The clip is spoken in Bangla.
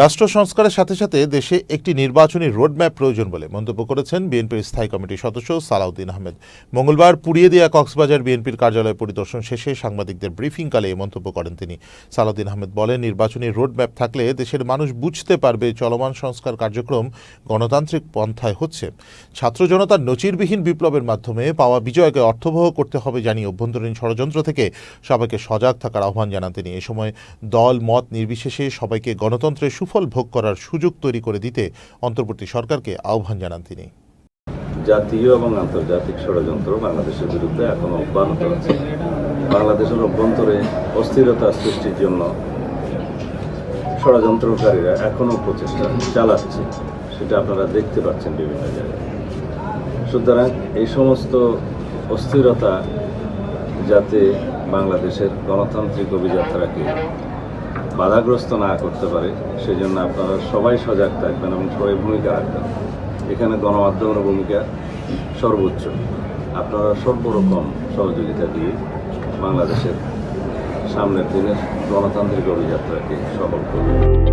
রাষ্ট্র সংস্কারের সাথে সাথে দেশে একটি নির্বাচনী রোডম্যাপ প্রয়োজন বলে মন্তব্য করেছেন বিএনপির স্থায়ী কমিটির সদস্য সালাউদ্দিন আহমেদ। মঙ্গলবার পুড়িয়ে দেওয়া কক্সবাজার বিএনপির কার্যালয় পরিদর্শন শেষে সাংবাদিকদের ব্রিফিংকালে এই মন্তব্য করেন তিনি। সালাউদ্দিন আহমেদ বলেন, নির্বাচনী রোডম্যাপ থাকলে দেশের মানুষ বুঝতে পারবে চলমান সংস্কার কার্যক্রম গণতান্ত্রিক পন্থায় হচ্ছে। ছাত্র জনতার নচিরবিহীন বিপ্লবের মাধ্যমে পাওয়া বিজয়কে অর্থবহ করতে হবে জানিয়ে অভ্যন্তরীণ ষড়যন্ত্র থেকে সবাইকে সজাগ থাকার আহ্বান জানান তিনি। এ সময় দল, মত নির্বিশেষে সবাইকে গণতন্ত্রের সুফল ভোগ করার সুযোগ তৈরি করে দিতে অন্তর্বর্তী সরকারকে আহ্বান জানান তিনি। জাতীয় এবং আন্তর্জাতিক ষড়যন্ত্র বাংলাদেশের বিরুদ্ধে এখনও অব্যাহত আছে। বাংলাদেশের অভ্যন্তরে অস্থিরতা সৃষ্টির জন্য ষড়যন্ত্রকারীরা এখনও প্রচেষ্টা চালাচ্ছে, সেটা আপনারা দেখতে পাচ্ছেন বিভিন্ন জায়গায়। সুতরাং এই সমস্ত অস্থিরতা যাতে বাংলাদেশের গণতান্ত্রিক অভিযাত্রাকে বাধাগ্রস্ত না করতে পারে, সেজন্য আপনারা সবাই সজাগ থাকবেন এবং সবাই ভূমিকা রাখবেন। এখানে গণমাধ্যমের ভূমিকা সর্বোচ্চ। আপনারা সর্বরকম সহযোগিতা দিয়ে বাংলাদেশের সামনের দিনের গণতান্ত্রিক অভিযাত্রাকে সফল করবেন